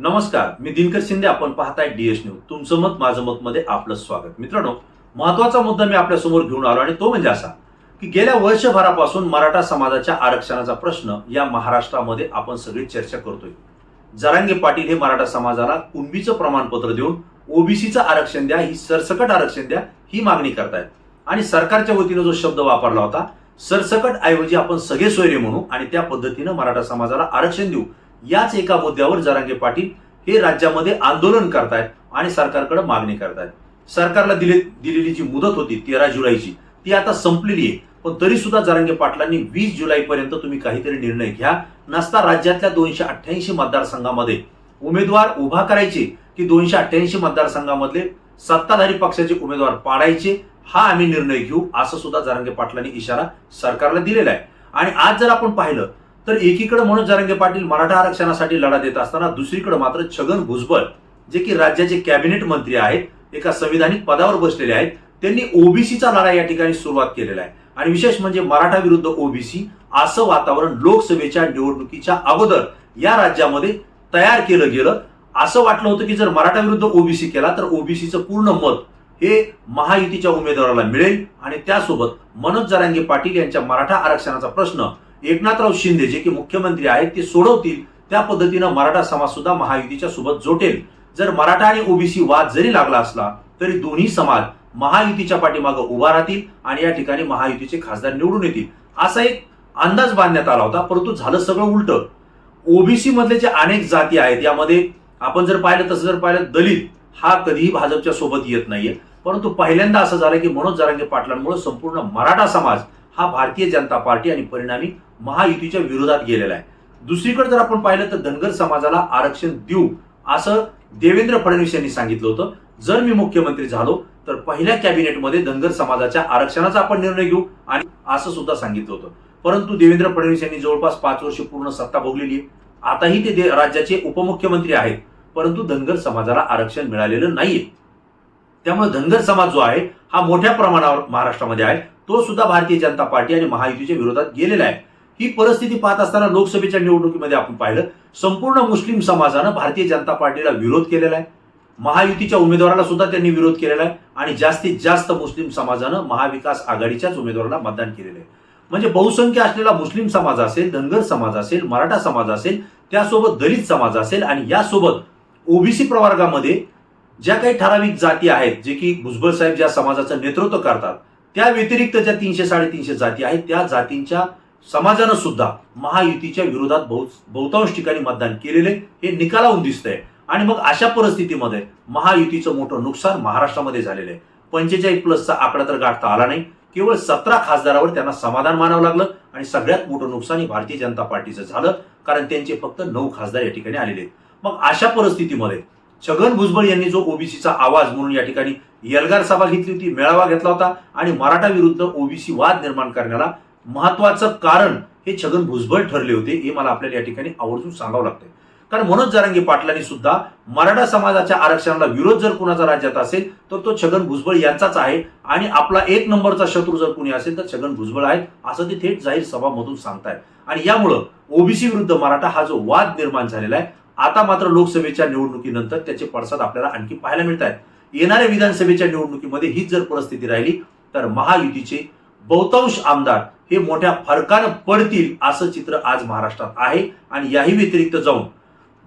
नमस्कार मी दिनकर शिंदे आपण पाहताय डीएस न्यूज तुमचं मत माझं मत मध्ये आपलं स्वागत. मित्रांनो महत्त्वाचा मुद्दा मी आपल्यासमोर घेऊन आलो आणि तो म्हणजे असा की गेल्या वर्षभरापासून मराठा समाजाच्या आरक्षणाचा प्रश्न या महाराष्ट्रामध्ये आपण सगळी चर्चा करतोय. जरांगे पाटील हे मराठा समाजाला कुणबीचं प्रमाणपत्र देऊन ओबीसीचं आरक्षण द्या ही सरसकट आरक्षण द्या ही मागणी करतायत. आणि सरकारच्या वतीनं जो शब्द वापरला होता सरसकट ऐवजी आपण सगळे सोयरे म्हणू आणि त्या पद्धतीनं मराठा समाजाला आरक्षण देऊ. याच एका मुद्द्यावर जरांगे पाटील हे राज्यामध्ये आंदोलन करतायत आणि सरकारकडे मागणी करतायत. सरकारला दिले दिलेली जी मुदत होती तेरा जुलैची ती आता संपलेली आहे. पण तरी सुद्धा जरांगे पाटलांनी वीस जुलैपर्यंत तुम्ही काहीतरी निर्णय घ्या. नसता राज्यातल्या दोनशे अठ्ठ्याऐंशी मतदारसंघामध्ये उमेदवार उभा करायचे की दोनशे अठ्ठ्याऐंशी मतदारसंघामधले सत्ताधारी पक्षाचे उमेदवार पाडायचे हा आम्ही निर्णय घेऊ असं सुद्धा जरांगे पाटलांनी इशारा सरकारला दिलेला आहे. आणि आज जर आपण पाहिलं तर एकीकडे म्हणून जारंगे पाटील मराठा आरक्षणासाठी लढा देत असताना दुसरीकडे मात्र छगन भुजबळ जे की राज्याचे कॅबिनेट मंत्री आहेत एका संविधानिक पदावर बसलेले आहेत त्यांनी ओबीसीचा लढा या ठिकाणी सुरुवात केलेला आहे. आणि विशेष म्हणजे मराठा विरुद्ध ओबीसी असं वातावरण लोकसभेच्या निवडणुकीच्या अगोदर या राज्यामध्ये तयार केलं गेलं. असं वाटलं होतं की जर मराठा विरुद्ध ओबीसी केला तर ओबीसीचं पूर्ण मत हे महायुतीच्या उमेदवाराला मिळेल. आणि त्यासोबत मनोज जरांगे पाटील यांच्या मराठा आरक्षणाचा प्रश्न एकनाथराव शिंदे जे की मुख्यमंत्री आहेत ते सोडवतील. त्या पद्धतीनं मराठा समाज सुद्धा महायुतीच्या सोबत जोटेल. जर मराठा आणि ओबीसी वाद जरी लागला असला तरी दोन्ही समाज महायुतीच्या पाठीमागं उभा राहतील आणि या ठिकाणी महायुतीचे खासदार निवडून येतील. असा एक अंदाज बांधण्यात आला होता परंतु झालं सगळं उलट. ओबीसी मधले जे अनेक जाती आहेत यामध्ये आपण जर पाहिलं तसं जर पाहिलं दलित हा कधीही भाजपच्या सोबत येत नाहीये. परंतु पहिल्यांदा असं झालं की मनोज जरांगे पाटलांमुळे संपूर्ण मराठा समाज हा भारतीय जनता पार्टी आणि परिणामी महायुतीच्या विरोधात गेलेला आहे. दुसरीकडे जर आपण पाहिलं तर धनगर समाजाला आरक्षण देऊ असं देवेंद्र फडणवीस यांनी सांगितलं होतं. जर मी मुख्यमंत्री झालो तर पहिल्या कॅबिनेटमध्ये धनगर समाजाच्या आरक्षणाचा आपण निर्णय घेऊ आणि असं सुद्धा सांगितलं होतं. परंतु देवेंद्र फडणवीस यांनी जवळपास पाच वर्ष पूर्ण सत्ता भोगलेली आहे. आताही ते राज्याचे उपमुख्यमंत्री आहेत. परंतु धनगर समाजाला आरक्षण मिळालेलं नाहीये. त्यामुळे धनगर समाज जो आहे हा मोठ्या प्रमाणावर महाराष्ट्रामध्ये आहे. तो सुद्धा भारतीय जनता पार्टी आणि महायुतीच्या विरोधात गेलेला आहे. ही परिस्थिती पाहत असताना लोकसभेच्या निवडणुकीमध्ये आपण पाहिलं संपूर्ण मुस्लिम समाजानं भारतीय जनता पार्टीला विरोध केलेला आहे. महायुतीच्या उमेदवाराला सुद्धा त्यांनी विरोध केलेला आहे आणि जास्तीत जास्त मुस्लिम समाजानं महाविकास आघाडीच्याच उमेदवाराला मतदान केलेलं आहे. म्हणजे बहुसंख्य असलेला मुस्लिम समाज असेल धनगर समाज असेल मराठा समाज असेल त्यासोबत दलित समाज असेल आणि यासोबत ओबीसी प्रवर्गामध्ये ज्या काही ठराविक जाती आहेत जे की भुजबळ साहेब ज्या समाजाचं नेतृत्व करतात त्या व्यतिरिक्त ज्या तीनशे साडेतीनशे जाती आहेत त्या जातींच्या समाजानं सुद्धा महायुतीच्या विरोधात बहुतांश ठिकाणी मतदान केलेले हे निकालाहून दिसतंय. आणि मग अशा परिस्थितीमध्ये महायुतीचं मोठं नुकसान महाराष्ट्रामध्ये झालेलं आहे. पंचेचाळीस प्लसचा आकडा तर गाठता आला नाही. केवळ सतरा खासदारावर त्यांना समाधान मानावं लागलं आणि सगळ्यात मोठं नुकसान हे भारतीय जनता पार्टीचं झालं कारण त्यांचे फक्त नऊ खासदार या ठिकाणी आलेले आहेत. मग अशा परिस्थितीमध्ये छगन भुजबळ यांनी जो ओबीसीचा आवाज म्हणून या ठिकाणी यलगार सभा घेतली होती मेळावा घेतला होता आणि मराठा विरुद्ध ओबीसी वाद निर्माण करण्याला महत्वाचं कारण हे छगन भुजबळ ठरले होते हे मला आपल्याला या ठिकाणी आवर्जून सांगावं लागतंय. कारण मनोज जारंगी पाटलांनी सुद्धा मराठा समाजाच्या आरक्षणाला विरोध जर कुणाचा राज्यात असेल तर तो छगन भुजबळ यांचाच आहे आणि आपला एक नंबरचा शत्रू जर कुणी असेल तर छगन भुजबळ आहेत असं ते थेट जाहीर सभामधून सांगतायत. आणि यामुळं ओबीसी विरुद्ध मराठा हा जो वाद निर्माण झालेला आहे आता मात्र लोकसभेच्या निवडणुकीनंतर त्याचे पडसाद आपल्याला आणखी पाहायला मिळत आहेत येणाऱ्या विधानसभेच्या निवडणुकीमध्ये हीच जर परिस्थिती राहिली तर महायुतीचे बहुतांश आमदार हे मोठ्या फरकानं पडतील असं चित्र आज महाराष्ट्रात आहे. आणि याही व्यतिरिक्त जाऊन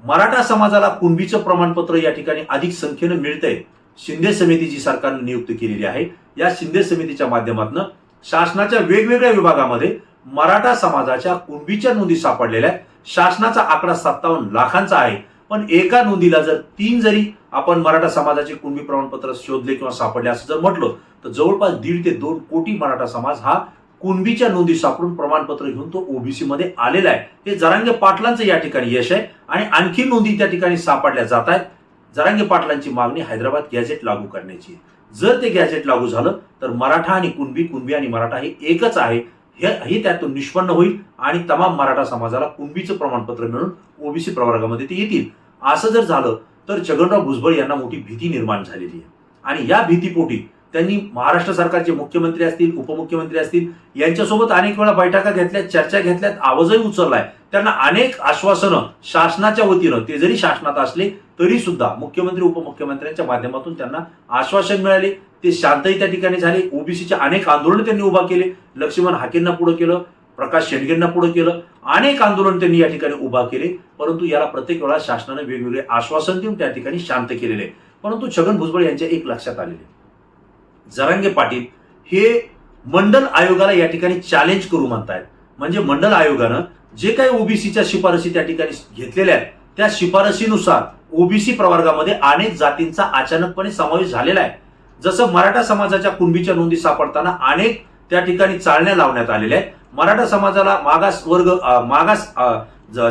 मराठा समाजाला कुणबीचं प्रमाणपत्र या ठिकाणी अधिक संख्येनं मिळतंय शिंदे समिती जी सरकारने नियुक्त केलेली आहे. या शिंदे समितीच्या माध्यमातून शासनाच्या वेगवेगळ्या विभागामध्ये मराठा समाजाच्या कुणबीच्या नोंदी सापडलेल्या आहेत. शासनाचा आकडा सत्तावन्न लाखांचा आहे. पण एका नोंदीला जर तीन जरी आपण मराठा समाजाचे कुणबी प्रमाणपत्र शोधले किंवा सापडले असं जर म्हटलं तर जवळपास दीड ते दोन कोटी मराठा समाज हा कुणबीच्या नोंदी सापडून प्रमाणपत्र घेऊन तो ओबीसी मध्ये आलेला आहे. हे जरांगे पाटलांचं या ठिकाणी यश आहे आणि आणखी नोंदी त्या ठिकाणी सापडल्या जात आहेत. जरांगे पाटलांची मागणी हैदराबाद गॅझेट लागू करण्याची जर ते गॅझेट लागू झालं तर मराठा आणि कुणबी कुणबी आणि मराठा हे एकच आहे. हे हे त्यातून निष्पन्न होईल आणि तमाम मराठा समाजाला कुणबीचं प्रमाणपत्र मिळून ओबीसी प्रवर्गामध्ये ते येतील. असं जर झालं तर छगनराव भुजबळ यांना मोठी भीती निर्माण झालेली आहे. आणि या भीतीपोटी त्यांनी महाराष्ट्र सरकारचे मुख्यमंत्री असतील उपमुख्यमंत्री असतील यांच्यासोबत अनेक वेळा बैठका घेतल्यात चर्चा घेतल्यात आवाजही उचललाय. त्यांना अनेक आश्वासनं शासनाच्या वतीनं ते जरी शासनात असले तरी सुद्धा मुख्यमंत्री उपमुख्यमंत्र्यांच्या माध्यमातून त्यांना आश्वासन मिळाले. ते शांतही त्या ठिकाणी झाले. ओबीसीचे अनेक आंदोलन त्यांनी उभा केले. लक्ष्मण हाकेंना पुढे केलं प्रकाश शेडगेंना पुढे केलं. अनेक आंदोलन त्यांनी या ठिकाणी उभा केले. परंतु याला प्रत्येक वेळा शासनाने वेगवेगळे आश्वासन देऊन त्या ठिकाणी शांत केलेले. परंतु छगन भुजबळ यांच्या एक लक्षात आलेले. जरांगे पाटील हे मंडल आयोगाला या ठिकाणी चॅलेंज करू म्हणतायत. म्हणजे मंडल आयोगानं जे काही ओबीसीच्या शिफारसी त्या ठिकाणी घेतलेल्या आहेत त्या शिफारसीनुसार ओबीसी प्रवर्गामध्ये अनेक जातींचा अचानकपणे समावेश झालेला आहे. जसं मराठा समाजाच्या कुणबीच्या नोंदी सापडताना अनेक त्या ठिकाणी चालण्या लावण्यात आलेल्या आहेत. मराठा समाजाला मागास वर्ग मागास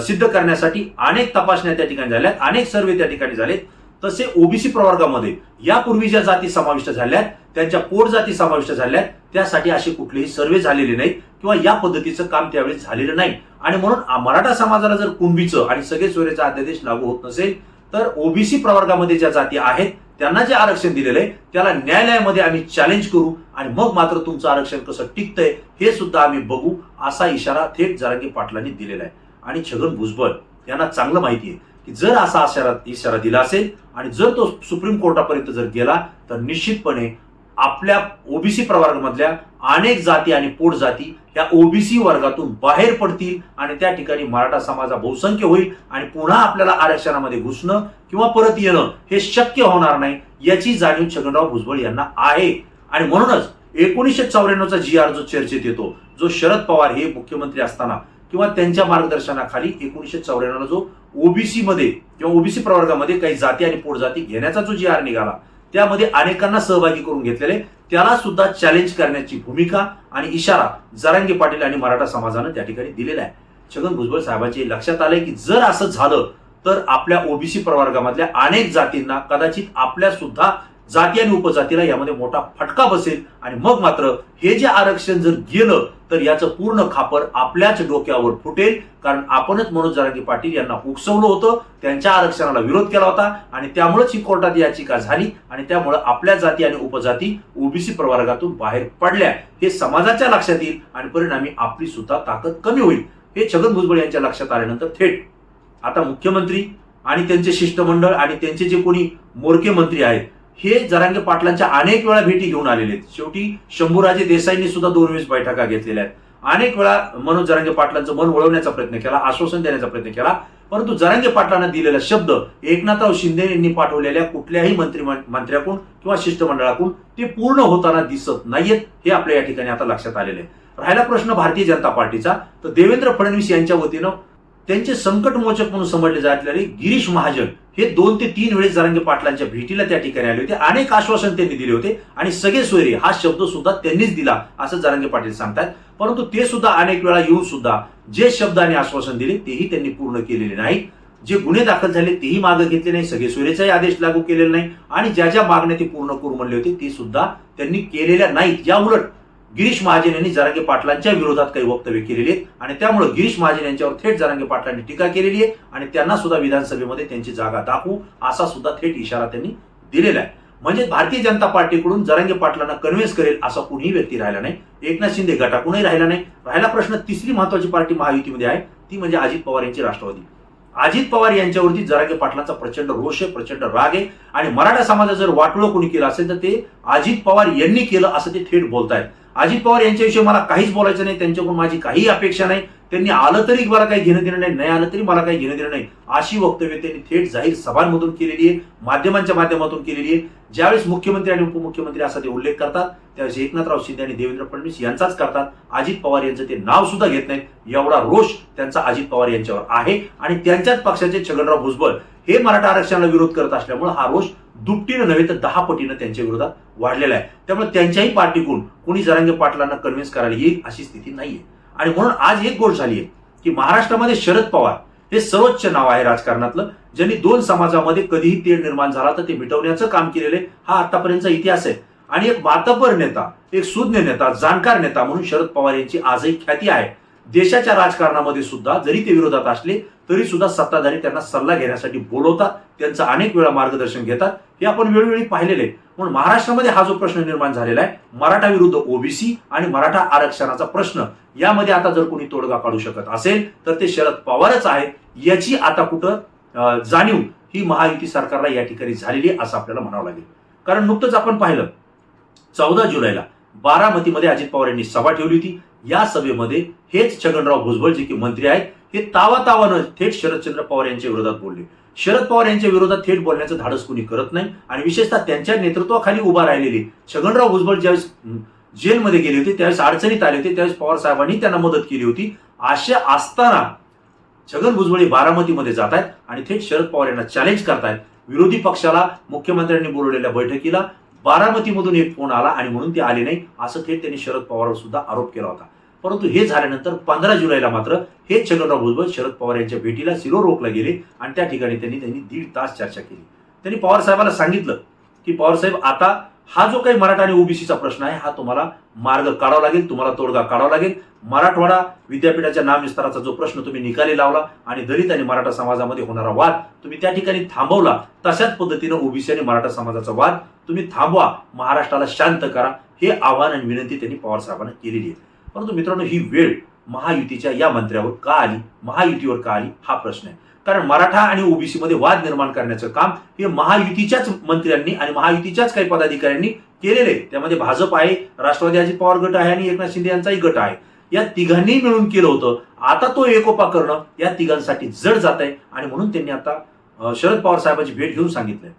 सिद्ध करण्यासाठी अनेक तपासण्या त्या ठिकाणी झाल्या अनेक सर्वे त्या ठिकाणी झालेत. तसे ओबीसी प्रवर्गामध्ये यापूर्वी ज्या जाती समाविष्ट झाल्या आहेत त्यांच्या पोट जाती समाविष्ट झाल्या त्यासाठी असे कुठलेही सर्वे झालेले नाहीत किंवा या पद्धतीचं काम त्यावेळी झालेलं नाही. आणि म्हणून मराठा समाजाला जर कुंभीचं आणि सगळे सोयरेचा अध्यादेश लागू होत नसेल तर ओबीसी प्रवर्गामध्ये ज्या जाती आहेत त्यांना जे आरक्षण दिलेलं आहे त्याला न्यायालयामध्ये आम्ही चॅलेंज करू आणि मग मात्र तुमचं आरक्षण कसं टिकतंय हे सुद्धा आम्ही बघू असा इशारा थेट जरांगी पाटलांनी दिलेला आहे. आणि छगन भुजबळ यांना चांगलं माहिती आहे की जर असा इशारा इशारा दिला असेल आणि जर तो सुप्रीम कोर्टापर्यंत जर गेला तर निश्चितपणे आपल्या ओबीसी प्रवर्गामधल्या अनेक जाती आणि पोट जाती या ओबीसी वर्गातून बाहेर पडतील आणि त्या ठिकाणी मराठा समाजा बहुसंख्य होईल आणि पुन्हा आपल्याला आरक्षणामध्ये घुसणं किंवा परत येणं हे शक्य होणार नाही याची जाणीव छगनराव भुजबळ यांना आहे. आणि म्हणूनच एकोणीसशे चौऱ्याण्णवचा जी आर जो चर्चेत येतो जो शरद पवार हे मुख्यमंत्री असताना किंवा त्यांच्या मार्गदर्शनाखाली एकोणीसशे चौऱ्याण्णवला जो ओबीसी मध्ये किंवा ओबीसी प्रवर्गामध्ये काही जाती आणि पोट जाती घेण्याचा जो जी आर निघाला त्यामध्ये अनेकांना सहभागी करून घेतलेले. त्याला सुद्धा चॅलेंज करण्याची भूमिका आणि इशारा जरांगे पाटील आणि मराठा समाजानं त्या ठिकाणी दिलेला आहे. छगन भुजबळ साहेबांचे लक्षात आलंय की जर असं झालं तर आपल्या ओबीसी प्रवर्गामधल्या अनेक जातींना कदाचित आपल्या सुद्धा जाती आणि उपजातीला यामध्ये मोठा फटका बसेल आणि मग मात्र हे जे आरक्षण जर गेलं तर याचं पूर्ण खापर आपल्याच डोक्यावर फुटेल. कारण आपणच मनोज जरांगे पाटील यांना उकसवलं होतं. त्यांच्या आरक्षणाला विरोध केला होता आणि त्यामुळेच ही कोर्टात याचिका झाली आणि त्यामुळे आपल्या जाती आणि उपजाती ओबीसी प्रवर्गातून बाहेर पडल्या. हे समाजाच्या लक्षात येईल आणि परिणामी आपली सुद्धा ताकद कमी होईल. हे छगन भुजबळ यांच्या लक्षात आल्यानंतर थेट आता मुख्यमंत्री आणि त्यांचे शिष्टमंडळ आणि त्यांचे जे कोणी मोरके मंत्री आहेत हे जरांगे पाटलांच्या अनेक वेळा भेटी घेऊन आलेले आहेत. शेवटी शंभूराजे देसाईंनी सुद्धा दोन वेळेस बैठका घेतलेल्या आहेत. अनेक वेळा मनोज जरांगे पाटलांचं मन वळवण्याचा प्रयत्न केला आश्वासन देण्याचा प्रयत्न केला परंतु जरांगे पाटलांना दिलेला शब्द एकनाथराव शिंदे यांनी पाठवलेल्या कुठल्याही मंत्री मंत्र्याकडून किंवा शिष्टमंडळाकडून ते पूर्ण होताना दिसत नाहीयेत हे आपल्या या ठिकाणी आता लक्षात आलेले आहे. राहिला प्रश्न भारतीय जनता पार्टीचा तर देवेंद्र फडणवीस यांच्या वतीनं त्यांचे संकटमोचक म्हणून समजले जातले गिरीश महाजन हे दोन ते तीन वेळेस जरांगे पाटलांच्या भेटीला त्या ठिकाणी आले होते. अनेक आश्वासन त्यांनी दिले होते आणि सगळे सोयरे हा शब्द सुद्धा त्यांनीच दिला असं जरांगे पाटील सांगतात. परंतु ते सुद्धा अनेक वेळा येऊन सुद्धा जे शब्द आणि आश्वासन दिले तेही त्यांनी पूर्ण केलेले नाहीत. जे गुन्हे दाखल झाले तेही मागे घेतले नाही सगळे सोयरेचाही आदेश लागू केलेला नाही आणि ज्या ज्या मागण्या ते पूर्ण करू म्हणले होते ते सुद्धा त्यांनी केलेल्या नाहीत. या उलट गिरीश महाजन यांनी जरांगे पाटलांच्या विरोधात काही वक्तव्य केलेली आहेत. आणि त्यामुळे गिरीश महाजन यांच्यावर थेट जरांगे पाटलांनी टीका केलेली आहे. आणि त्यांना सुद्धा विधानसभेमध्ये त्यांची जागा दाखवू असा सुद्धा थेट इशारा त्यांनी दिलेला आहे. म्हणजे भारतीय जनता पार्टीकडून जरांगे पाटलांना कन्व्हिन्स करेल असा कुणीही व्यक्ती राहिला नाही. एकनाथ शिंदे गटाकडूनही राहिला नाही. राहिला प्रश्न तिसरी महत्वाची पार्टी महायुतीमध्ये आहे. ती म्हणजे अजित पवार यांची राष्ट्रवादी. अजित पवार यांच्यावरती जरांगे पाटलांचा प्रचंड रोष आहे प्रचंड राग आहे. आणि मराठा समाजात जर वाटोळं कोणी केलं असेल तर ते अजित पवार यांनी केलं असं ते थेट बोलतायत. अजित पवार यांच्याविषयी मला काहीच बोलायचं नाही त्यांच्याकडून माझी काही अपेक्षा नाही. त्यांनी आलं तरी मला काही घेणं देणं नाही नाही आलं तरी मला काही घेणं देणं नाही. अशी वक्तव्य त्यांनी थेट जाहीर सभांमधून केलेली आहे माध्यमांच्या माध्यमातून केलेली आहे. ज्यावेळेस मुख्यमंत्री आणि उपमुख्यमंत्री असा ते उल्लेख करतात त्यावेळेस एकनाथराव शिंदे आणि देवेंद्र फडणवीस यांचाच करतात. अजित पवार यांचं ते नाव सुद्धा घेत नाहीत एवढा रोष त्यांचा अजित पवार यांच्यावर आहे आणि त्यांच्याच पक्षाचे छगनराव भुजबळ हे मराठा आरक्षणाला विरोध करत असल्यामुळे हा रोष दुपटीनं नव्हे तर दहा पटीनं त्यांच्या विरोधात वाढलेला आहे. त्यामुळे त्यांच्याही पार्टीकडून कुणी जरांगे पाटलांना कन्व्हिन्स करायला येईल अशी स्थिती नाहीये. आणि म्हणून आज एक गोष्ट झाली आहे की महाराष्ट्रामध्ये शरद पवार हे सर्वोच्च नाव आहे राजकारणातलं ज्यांनी दोन समाजामध्ये कधीही तेढ निर्माण झाला तर ते मिटवण्याचं काम केलेले हा आतापर्यंतचा इतिहास आहे. आणि एक वातपर नेता एक सुज्ञ नेता जाणकार नेता म्हणून शरद पवार यांची आजही ख्याती आहे. देशाच्या राजकारणामध्ये सुद्धा जरी ते विरोधात असले तरी सुद्धा सत्ताधारी त्यांना सल्ला घेण्यासाठी बोलवतात. त्यांचं अनेक वेळा मार्गदर्शन घेतात. हे आपण वेळोवेळी पाहिलेले आहे. म्हणून महाराष्ट्रामध्ये हा जो प्रश्न निर्माण झालेला आहे मराठा विरुद्ध ओबीसी आणि मराठा आरक्षणाचा प्रश्न यामध्ये आता जर कोणी तोडगा काढू शकत असेल तर ते शरद पवारच आहेत. याची आता कुठं जाणीव ही महायुती सरकारला या ठिकाणी झालेली असं आपल्याला म्हणावं लागेल. कारण नुकतंच आपण पाहिलं चौदा जुलैला बारामतीमध्ये अजित पवार यांनी सभा ठेवली होती. या सभेमध्ये हेच छगनराव भुजबळ जे की मंत्री आहेत हे तावा तावानं थेट शरदचंद्र पवार यांच्या विरोधात बोलले. शरद पवार यांच्या विरोधात थेट बोलण्याचं धाडस कोणी करत नाही आणि विशेषतः त्यांच्या नेतृत्वाखाली उभा राहिलेले छगनराव भुजबळ ज्यावेळेस जेलमध्ये गेले होते त्यावेळेस अडचणीत आले होते त्यावेळेस पवार साहेबांनी त्यांना मदत केली होती. अशा असताना छगन भुजबळ हे बारामतीमध्ये जात आहेत आणि थेट शरद पवार यांना चॅलेंज करतायत. विरोधी पक्षाला मुख्यमंत्र्यांनी बोलवलेल्या बैठकीला बारामतीमधून एक फोन आला आणि म्हणून ते आले नाही. असं थेट त्यांनी शरद पवारवर सुद्धा आरोप केला होता. परंतु हे झाल्यानंतर पंधरा जुलैला मात्र हे छगनराव भुजबळ शरद पवार यांच्या भेटीला सिरो रोखला गेले आणि त्या ठिकाणी त्यांनी त्यांनी दीड तास चर्चा केली. त्यांनी पवार साहेबांना सांगितलं की पवारसाहेब आता हा जो काही मराठा आणि ओबीसीचा प्रश्न आहे हा तुम्हाला मार्ग काढावा लागेल तुम्हाला तोडगा काढावा लागेल. मराठवाडा विद्यापीठाच्या नामविस्ताराचा जो प्रश्न तुम्ही निकाली लावला आणि दलित आणि मराठा समाजामध्ये होणारा वाद तुम्ही त्या ठिकाणी थांबवला तशाच पद्धतीनं ओबीसी आणि मराठा समाजाचा वाद तुम्ही थांबवा. महाराष्ट्राला शांत करा. हे आव्हान आणि विनंती त्यांनी पवारसाहेबांना केलेली आहे. परंतु मित्रांनो ही वेळ महायुतीच्या या मंत्र्यावर का आली? महायुतीवर का आली? हा प्रश्न आहे. कारण मराठा आणि ओबीसी मध्ये वाद निर्माण करण्याचं काम हे महायुतीच्याच मंत्र्यांनी आणि महायुतीच्याच काही पदाधिकाऱ्यांनी केलेले आहे. त्यामध्ये भाजप आहे राष्ट्रवादी अजित पवार गट आहे आणि एकनाथ शिंदे यांचाही गट आहे. या तिघांनी मिळून केलं होतं. आता तो एकोपा करणं या तिघांसाठी जड जात आहे आणि म्हणून त्यांनी आता शरद पवार साहेबांची भेट घेऊन सांगितलंय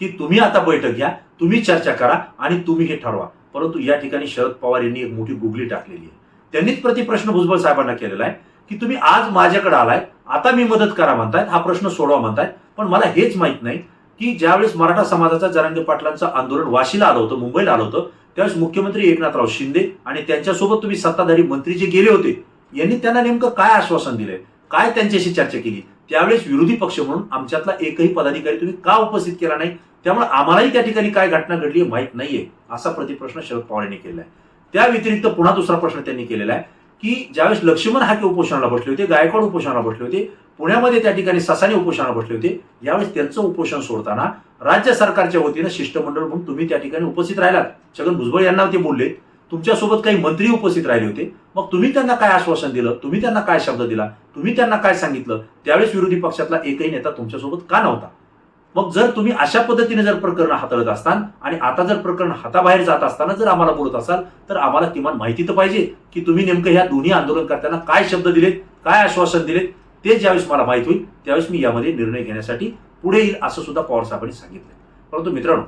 की तुम्ही आता बैठक घ्या तुम्ही चर्चा करा आणि तुम्ही हे ठरवा. परंतु या ठिकाणी शरद पवार यांनी एक मोठी गुगली टाकलेली आहे. त्यांनीच प्रतिप्रश्न भुजबळ साहेबांना केलेला आहे की तुम्ही आज माझ्याकडे आलाय आता मी मदत करा म्हणतायत हा प्रश्न सोडवा म्हणतायत पण मला हेच माहीत नाही की ज्यावेळेस मराठा समाजाचा जरांगे पाटलांचं आंदोलन वाशीला आलं होतं मुंबईला आलं होतं त्यावेळेस मुख्यमंत्री एकनाथराव शिंदे आणि त्यांच्यासोबत तुम्ही सत्ताधारी मंत्री जे गेले होते यांनी त्यांना नेमकं काय आश्वासन दिलंय काय त्यांच्याशी चर्चा केली? त्यावेळेस विरोधी पक्ष म्हणून आमच्यातला एकही पदाधिकारी तुम्ही का उपस्थित केला नाही? त्यामुळे आम्हालाही त्या ठिकाणी काय घटना घडली आहे माहीत नाहीये असा प्रतिप्रश्न शरद पवार यांनी केला आहे त्या व्यतिरिक्त पुन्हा दुसरा प्रश्न त्यांनी केलेला आहे की ज्यावेळेस लक्ष्मण हाके उपोषणाला बसले होते गायकवाड उपोषणाला बसले होते पुण्यामध्ये त्या ठिकाणी ससाने उपोषणाला बसले होते यावेळेस त्यांचं उपोषण सोडताना राज्य सरकारच्या वतीनं शिष्टमंडळ म्हणून तुम्ही त्या ठिकाणी उपस्थित राहिलात. छगन भुजबळ यांना ते बोलले तुमच्यासोबत काही मंत्री उपस्थित राहिले होते. मग तुम्ही त्यांना काय आश्वासन दिलं? तुम्ही त्यांना काय शब्द दिला? तुम्ही त्यांना काय सांगितलं? त्यावेळेस विरोधी पक्षातला एकही नेता तुमच्यासोबत का नव्हता? मग जर तुम्ही अशा पद्धतीने जर प्रकरण हाताळत असताल आणि आता जर प्रकरण हाताबाहेर जात असताना जर आम्हाला बोलत असाल तर आम्हाला किमान माहिती तर पाहिजे की तुम्ही नेमकं ह्या दोन्ही आंदोलनकर्त्यांना काय शब्द दिलेत काय आश्वासन दिलेत ते ज्यावेळेस मला माहीत होईल त्यावेळेस मी यामध्ये निर्णय घेण्यासाठी पुढे येईल असं सुद्धा पवार साहेबांनी सांगितलं परंतु मित्रांनो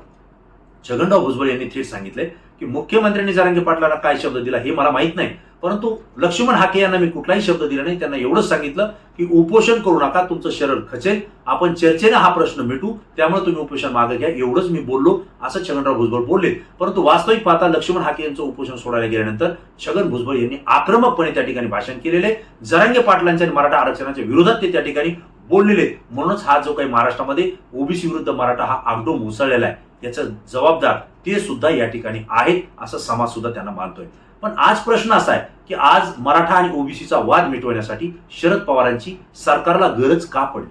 छगनराव भुजबळ यांनी थेट सांगितलंय की मुख्यमंत्र्यांनी जरांगे पाटलांना काय शब्द दिला हे मला माहीत नाही परंतु लक्ष्मण हाके यांना मी कुठलाही शब्द दिला नाही. त्यांना एवढंच सांगितलं की उपोषण करू नका तुमचं शरण खचेल. आपण चर्चेने हा प्रश्न मिटू. त्यामुळे तुम्ही उपोषण मागे घ्या. एवढंच मी बोललो. असं छगनराव भुजबळ बोलले. परंतु वास्तविक पाहता लक्ष्मण हाके यांचं उपोषण सोडायला गेल्यानंतर छगन भुजबळ यांनी आक्रमकपणे त्या ठिकाणी भाषण केलेले जरांगे पाटलांच्या आणि मराठा आरक्षणाच्या विरोधात ते त्या ठिकाणी बोललेले म्हणूनच हा जो काही महाराष्ट्रामध्ये ओबीसी विरुद्ध मराठा हा आगडो मुसळलेला आहे. याचा जबाबदार ते सुद्धा या ठिकाणी आहेत असं समाज सुद्धा त्यांना मानतोय. पण आज प्रश्न असा आहे की आज मराठा आणि ओबीसीचा वाद मिटवण्यासाठी शरद पवारांची सरकारला गरज का पडली?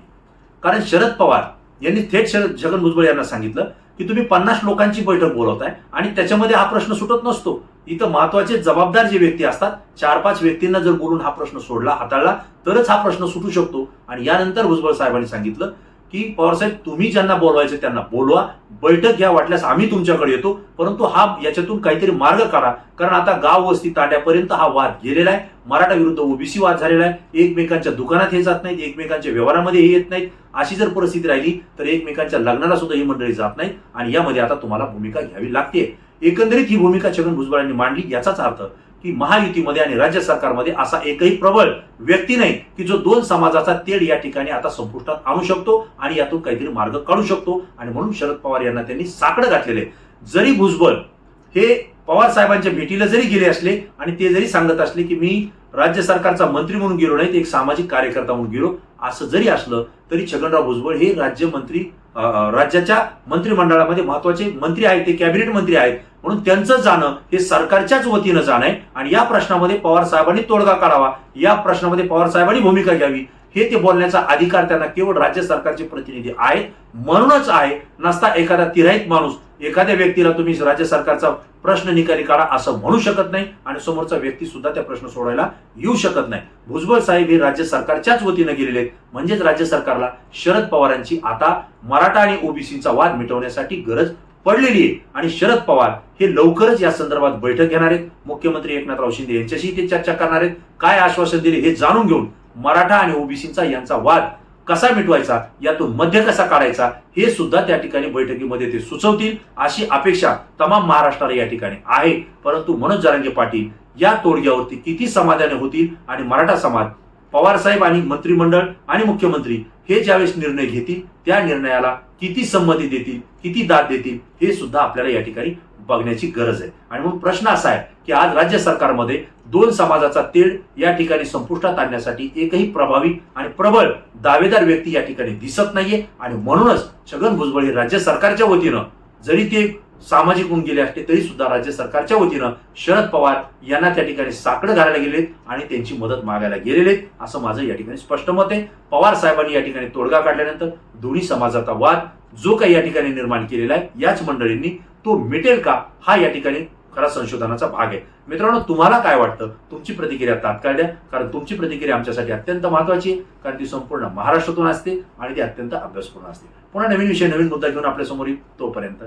कारण शरद पवार यांनी थेट शरद छगन भुजबळ यांना सांगितलं की तुम्ही पन्नास लोकांची बैठक बोलवताय आणि त्याच्यामध्ये हा प्रश्न सुटत नसतो. इथं महत्त्वाचे जबाबदार जे व्यक्ती असतात चार पाच व्यक्तींना जर बोलून हा प्रश्न सोडला हाताळला तरच हा प्रश्न सुटू शकतो. आणि यानंतर भुजबळ साहेबांनी सांगितलं की पवारसाहेब तुम्ही ज्यांना बोलवायचे त्यांना बोलवा बैठक घ्या वाटल्यास आम्ही तुमच्याकडे येतो परंतु हा याच्यातून काहीतरी मार्ग काढा. कारण आता गाव वस्ती ताट्यापर्यंत हा वाद गेलेला आहे. मराठा विरुद्ध ओबीसी वाद झालेला आहे. एकमेकांच्या दुकानात हे जात नाहीत एकमेकांच्या व्यवहारामध्ये हे येत नाहीत. अशी जर परिस्थिती राहिली तर एकमेकांच्या लग्नाला सुद्धा ही मंडळी जात नाहीत. आणि यामध्ये आता तुम्हाला भूमिका घ्यावी लागते एकंदरीत ही भूमिका छगन भुजबळांनी मांडली याचाच अर्थ की महायुतीमध्ये आणि राज्य सरकारमध्ये असा एकही प्रबळ व्यक्ती नाही की जो दोन समाजाचा तेढ या ठिकाणी आता संपुष्टात आणू शकतो आणि यातून काहीतरी मार्ग काढू शकतो. आणि म्हणून शरद पवार यांना त्यांनी साकडं घातलेले जरी भुजबळ हे पवार साहेबांच्या भेटीला जरी गेले असले आणि ते जरी सांगत असले की मी राज्य सरकारचा मंत्री म्हणून गेलो नाही ते एक सामाजिक कार्यकर्ता म्हणून गेलो असं जरी असलं तरी छगनराव भुजबळ हे राज्यमंत्री राज्याच्या मंत्रिमंडळामध्ये महत्त्वाचे मंत्री आहेत ते कॅबिनेट मंत्री आहेत. म्हणून त्यांचं जाणं हे सरकारच्याच वतीनं जाणं आहे. आणि या प्रश्नामध्ये पवार साहेबांनी तोडगा काढावा. या प्रश्नामध्ये पवार साहेबांनी भूमिका घ्यावी. हे ते बोलण्याचा अधिकार त्यांना केवळ राज्य सरकारचे प्रतिनिधी आहेत. म्हणूनच आहे. नसता एखादा तिराईत माणूस एखाद्या व्यक्तीला तुम्ही राज्य सरकारचा प्रश्न निकाली काढा असं म्हणू शकत नाही. आणि समोरचा व्यक्ती सुद्धा त्या प्रश्न सोडायला येऊ शकत नाही. भुजबळ साहेब हे राज्य सरकारच्याच वतीनं गेलेले आहेत. म्हणजेच राज्य सरकारला शरद पवारांची आता मराठा आणि ओबीसीचा वाद मिटवण्यासाठी गरज पडलेली आहे. आणि शरद पवार हे लवकरच या संदर्भात बैठक घेणार आहेत. मुख्यमंत्री एकनाथराव शिंदे यांच्याशी ते चर्चा करणार आहेत. काय आश्वासन दिले हे जाणून घेऊन मराठा आणि ओबीसीचा यांचा वाद कसा मिटवायचा यातून मध्य कसा काढायचा हे सुद्धा त्या ठिकाणी बैठकीमध्ये ते सुचवतील अशी अपेक्षा तमाम महाराष्ट्राला या ठिकाणी आहे. परंतु मनोज जारंगे पाटील या तोडग्यावरती किती समाधाने होतील आणि मराठा समाज पवार साहेब आणि मंत्रिमंडळ आणि मुख्यमंत्री हे ज्यावेळेस निर्णय घेतील त्या निर्णयाला किती संमती देतील किती दाद देतील हे सुद्धा आपल्याला या ठिकाणी बघण्याची गरज आहे. आणि मग प्रश्न असा आहे की आज राज्य सरकारमध्ये दोन समाजाचा तेढ या ठिकाणी संपुष्टात आणण्यासाठी एकही प्रभावी आणि प्रबळ दावेदार व्यक्ती या ठिकाणी दिसत नाहीये. आणि म्हणूनच छगन भुजबळ हे राज्य सरकारच्या वतीनं जरी ते सामाजिक होऊन गेले असते तरी सुद्धा राज्य सरकारच्या वतीनं शरद पवार यांना त्या ठिकाणी साकडं घालायला गेलेत आणि त्यांची मदत मागायला गेलेले असं माझं या ठिकाणी स्पष्ट मत आहे. पवार साहेबांनी या ठिकाणी तोडगा काढल्यानंतर दोन्ही समाजाचा वाद जो काही या ठिकाणी निर्माण केलेला आहे याच मंडळींनी तो मिटेल का हा या ठिकाणी खरा संशोधनाचा भाग आहे. मित्रांनो तुम्हाला काय वाटतं? तुमची प्रतिक्रिया तात्काळ द्या कारण तुमची प्रतिक्रिया आमच्यासाठी अत्यंत महत्वाची आहे कारण ती संपूर्ण महाराष्ट्रातून असते आणि ती अत्यंत अभ्यासपूर्ण असते. पुन्हा नवीन विषय नवीन मुद्दा घेऊन आपल्यासमोर येईल तोपर्यंत.